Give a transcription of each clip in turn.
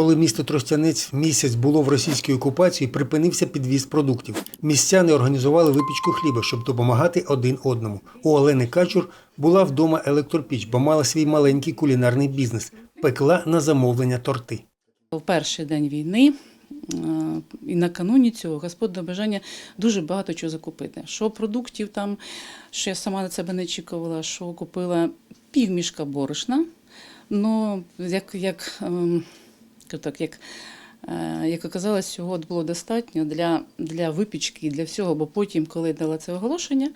Коли місто Тростянець місяць було в російській окупації, припинився підвіз продуктів. Містяни організували випічку хліба, щоб допомагати один одному. У Олени Качур була вдома електропіч, бо мала свій маленький кулінарний бізнес. Пекла на замовлення торти. В перший день війни е, і накануні цього Господь бажання дуже багато чого закупити. Що продуктів там, що я сама на себе не очікувала, що купила півмішка борошна. Ну, як, як, ем, так, як, е, як оказалось, цього було достатньо для, для випічки і для всього, бо потім, коли дала це оголошення,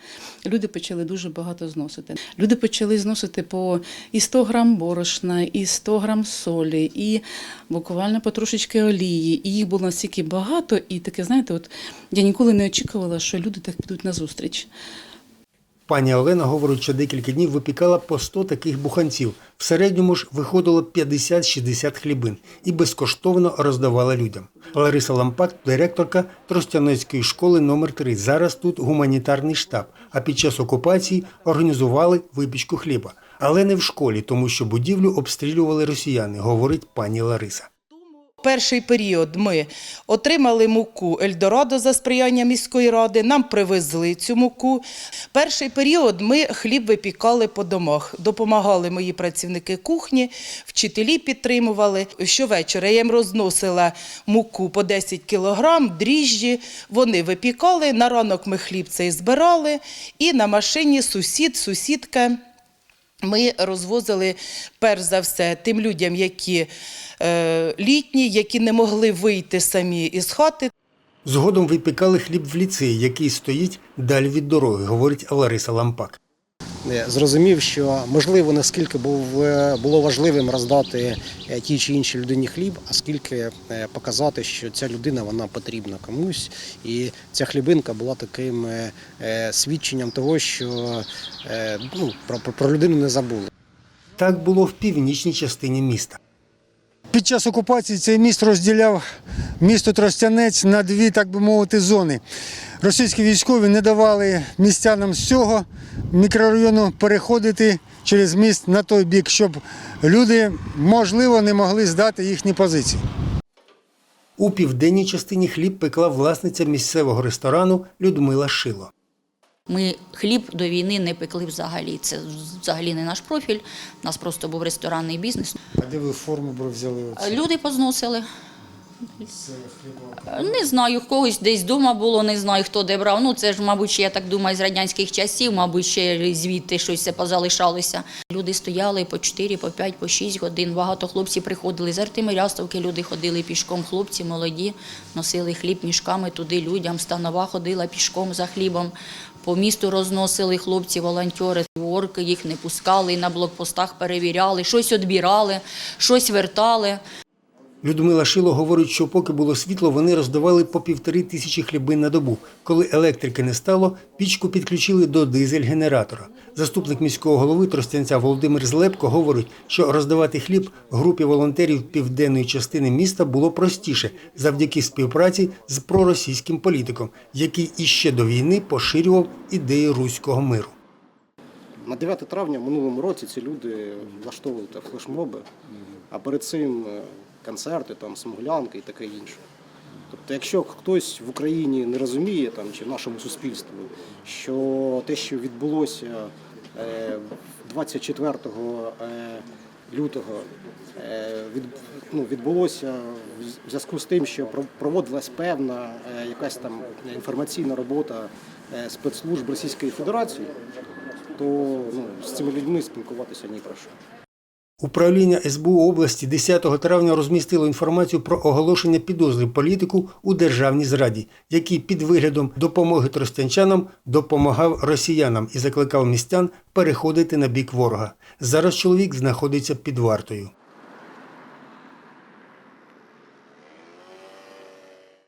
люди почали дуже багато зносити. Люди почали зносити по і 100 грам борошна, і 100 грам солі, і буквально потрошечки олії. І їх було настільки багато, і таке, знаєте, от я ніколи не очікувала, що люди так підуть на зустріч. Пані Олена говорить, що декілька днів випікала по 100 таких буханців. В середньому ж виходило 50-60 хлібин і безкоштовно роздавала людям. Лариса Лампак, директорка Тростянецької школи номер 3 Зараз тут гуманітарний штаб. А під час окупації організували випічку хліба. Але не в школі, тому що будівлю обстрілювали росіяни, говорить пані Лариса. Перший період ми отримали муку Ельдорадо за сприяння міської ради, нам привезли цю муку. Перший період ми хліб випікали по домах. Допомагали мої працівники кухні, вчителі підтримували. Щовечора я їм розносила муку по 10 кілограм, дріжджі. Вони випікали. На ранок ми хліб цей збирали, і на машині сусід, сусідка. Ми розвозили перш за все тим людям, які е, літні, які не могли вийти самі із хати. Згодом випікали хліб в ліцеї, який стоїть далі від дороги, говорить Лариса Лампак. Е, зрозумів, що можливо наскільки був, е, було важливим роздати е, тій чи іншій людині хліб, а скільки показати, що ця людина вона потрібна комусь. І ця хлібинка була таким свідченням того, що ну, про, про- про людину не забули. Так було в північній частині міста. Під час окупації цей міст розділяв місто Тростянець на дві, так би мовити, зони. Російські військові не давали містянам з цього мікрорайону переходити через міст на той бік, щоб люди, можливо, не могли здати їхні позиції. У південній частині хліб пекла власниця місцевого ресторану Людмила Шило. Ми хліб до війни не пекли взагалі. Це взагалі не наш профіль. У нас просто був ресторанний бізнес. А де ви форму взяли? Люди позносили. Не знаю, в когось десь вдома було, не знаю, хто де брав. Ну, це ж, мабуть, я так думаю, з радянських часів, мабуть, ще звідти щось це позалишалося. Люди стояли по 4, по 5, по 6 годин. Багато хлопців приходили з Артемирястовки, люди ходили пішком, хлопці молоді, носили хліб мішками туди людям. Станова ходила пішком за хлібом. По місту розносили хлопці, волонтери, орки їх не пускали, на блокпостах перевіряли, щось відбирали, щось вертали. Людмила Шило говорить, що поки було світло, вони роздавали по півтори тисячі хлібин на добу. Коли електрики не стало, пічку підключили до дизель-генератора. Заступник міського голови Тростянця Володимир Злепко говорить, що роздавати хліб групі волонтерів південної частини міста було простіше завдяки співпраці з проросійським політиком, який іще до війни поширював ідеї руського миру. На 9 травня минулому році ці люди влаштовували флешмоби, а перед цим е, концерти, там, смуглянки і таке інше. Тобто, якщо хтось в Україні не розуміє там, чи в нашому суспільстві, що те, що відбулося е, 24 е, лютого, е, ну, відбулося в зв'язку з тим, що про- проводилась певна е, якась там інформаційна робота е, спецслужб Російської Федерації, то ну, з цими людьми спілкуватися ні про що. Управління СБУ області 10 травня розмістило інформацію про оголошення підозри політику у державній зраді, який під виглядом допомоги тростянчанам допомагав росіянам і закликав містян переходити на бік ворога. Зараз чоловік знаходиться під вартою.